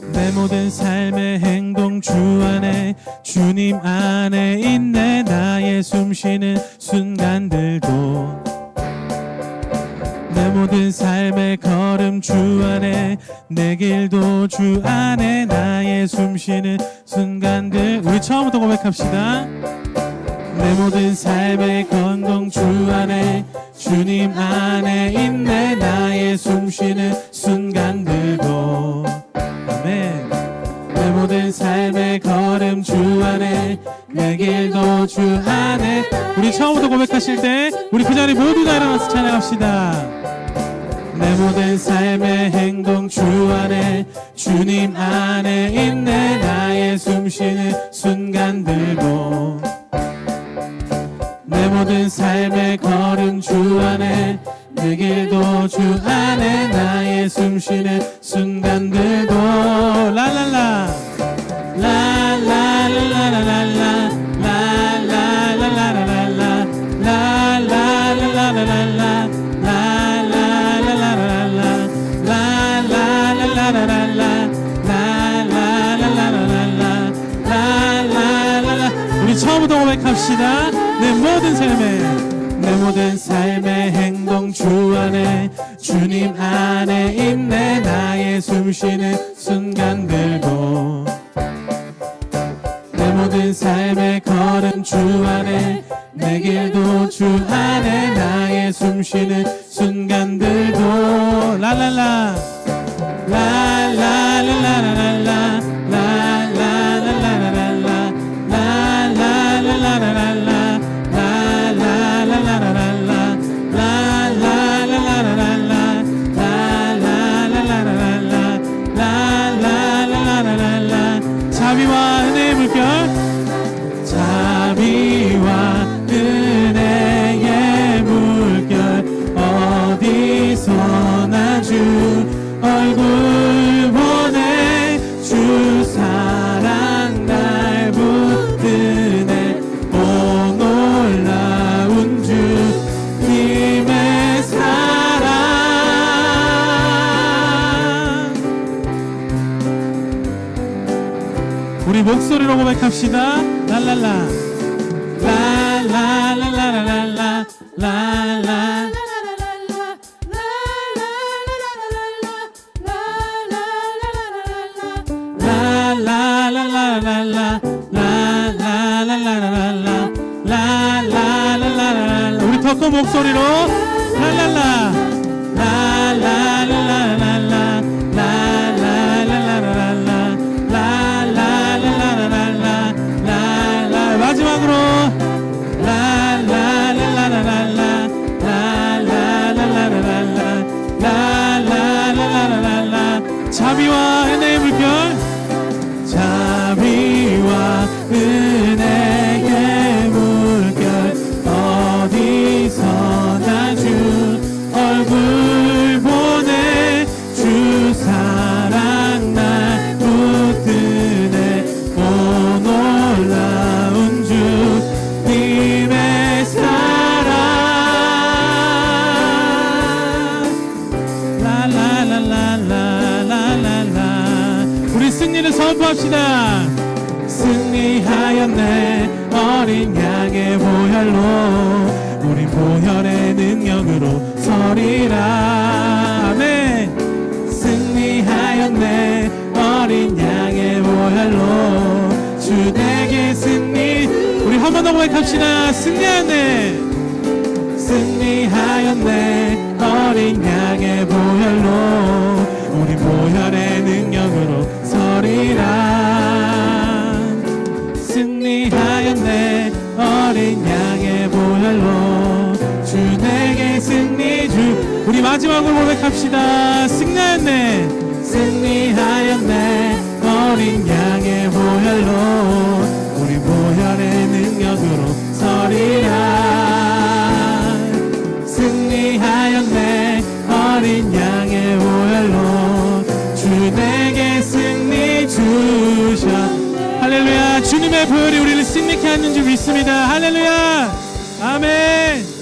내 모든 삶의 행동 주 안에 주님 안에 있네. 나의 숨쉬는 순간들도 내 모든 삶의 걸음 주 안에 내 길도 주 안에 나의 숨쉬는 순간들. 우리 처음부터 고백합시다. 내 모든 삶의 건강 주 안에 주님 안에 있네. 나의 숨쉬는 안에 내 길도 주 안에 우리 처음부터 고백하실 때 우리 그 자리 모두 다 일어나서 찬양합시다. 내 모든 삶의 행동 주 안에 주님 안에 있네. 나의 숨쉬는 순간들도. 내 모든 삶의 걸음 주 안에 내 길도 주 안에 나의 숨쉬는 순간들도. 라라라라라라라 고백합시다. 내 모든 삶에 내 모든 삶의 행동 주 안에 주님 안에 있네. 나의 숨쉬는 순간들도. 내 모든 삶의 걸음 주 안에 내 길도 주 안에 나의 숨쉬는 순간들도. 라라라 라라라라라라 목소리로 고백합시다. 랄랄라. 랄랄랄랄랄라. 랄라. 우리 더 큰 목소리로 랄랄라 랄라 승리를 선포합시다. 승리하였네 어린 양의 보혈로. 우리 보혈의 능력으로 서리라. 아멘. 승리하였네 어린 양의 보혈로. 주 내게 승리. 우리 한 번 더 고백합시다. 승리하였네. 승리하였네 어린 양의 보혈로. 우리 보혈의 능력으로 승리하였네. 어린 양의 보혈로 주 내게 승리 주. 우리 마지막으로 고백합시다. 승리하였네. 승리하였네. 어린 주님의 보혈이 우리를 승리케 하는 줄 믿습니다. 할렐루야. 아멘